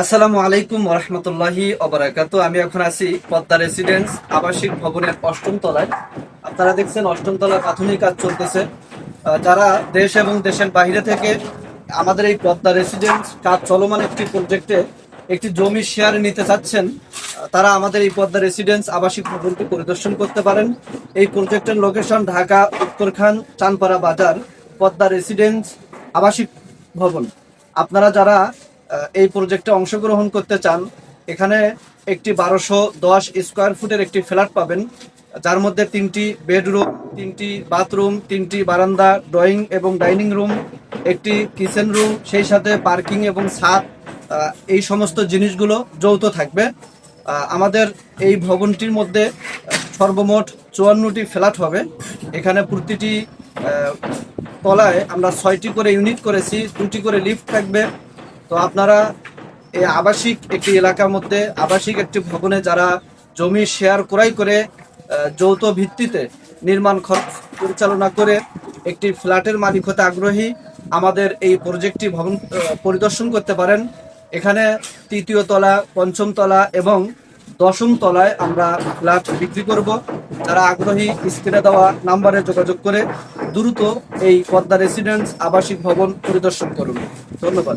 আসসালামু আলাইকুম রহমতুল্লাহি অবরাকাত আমি এখন আছি পদ্মা রেসিডেন্স আবাসিক ভবনের অষ্টম তলায়। আপনারা দেখছেন অষ্টম তলায় প্রাথমিক কাজ চলতেছে। যারা দেশ এবং দেশের বাইরে থেকে আমাদের এই পদ্মা রেসিডেন্স কাজ চলমান একটি প্রজেক্টে একটি জমি শেয়ার নিতে চাচ্ছেন তারা আমাদের এই পদ্মা রেসিডেন্স আবাসিক ভবনটি পরিদর্শন করতে পারেন। এই প্রজেক্টের লোকেশন ঢাকা, উত্তরখান চানপাড়া বাজার, পদ্মা রেসিডেন্স আবাসিক ভবন। আপনারা যারা এই প্রজেক্টে অংশগ্রহণ করতে চান, এখানে একটি বারোশো দশ স্কোয়ার ফুটের একটি ফ্ল্যাট পাবেন, যার মধ্যে তিনটি বেডরুম তিনটি বাথরুম তিনটি বারান্দা ড্রয়িং এবং ডাইনিং রুম একটি কিচেন রুম সেই সাথে পার্কিং এবং ছাদ এই সমস্ত জিনিসগুলো যৌথ থাকবে। আমাদের এই ভবনটির মধ্যে সর্বমোট চুয়ান্নটি ফ্ল্যাট হবে। এখানে প্রতিটি তলায় আমরা ছয়টি করে ইউনিট করেছি, দুটি করে লিফট থাকবে। তো আপনারা এই আবাসিক একটি এলাকার মধ্যে, আবাসিক একটি ভবনে যারা জমি শেয়ার ক্রয় করে যৌথ ভিত্তিতে নির্মাণ খরচ পরিচালনা করে একটি ফ্ল্যাটের মালিক হতে আগ্রহী, আমাদের এই প্রজেক্টটি ভবন পরিদর্শন করতে পারেন। এখানে তৃতীয় তলা, পঞ্চম তলা এবং দশম তলায় আমরা ফ্ল্যাট বিক্রি করব। যারা আগ্রহী, স্ক্রিনে দেওয়া নাম্বারে যোগাযোগ করে দ্রুত এই পদ্মা রেসিডেন্স আবাসিক ভবন পরিদর্শন করুন। ধন্যবাদ।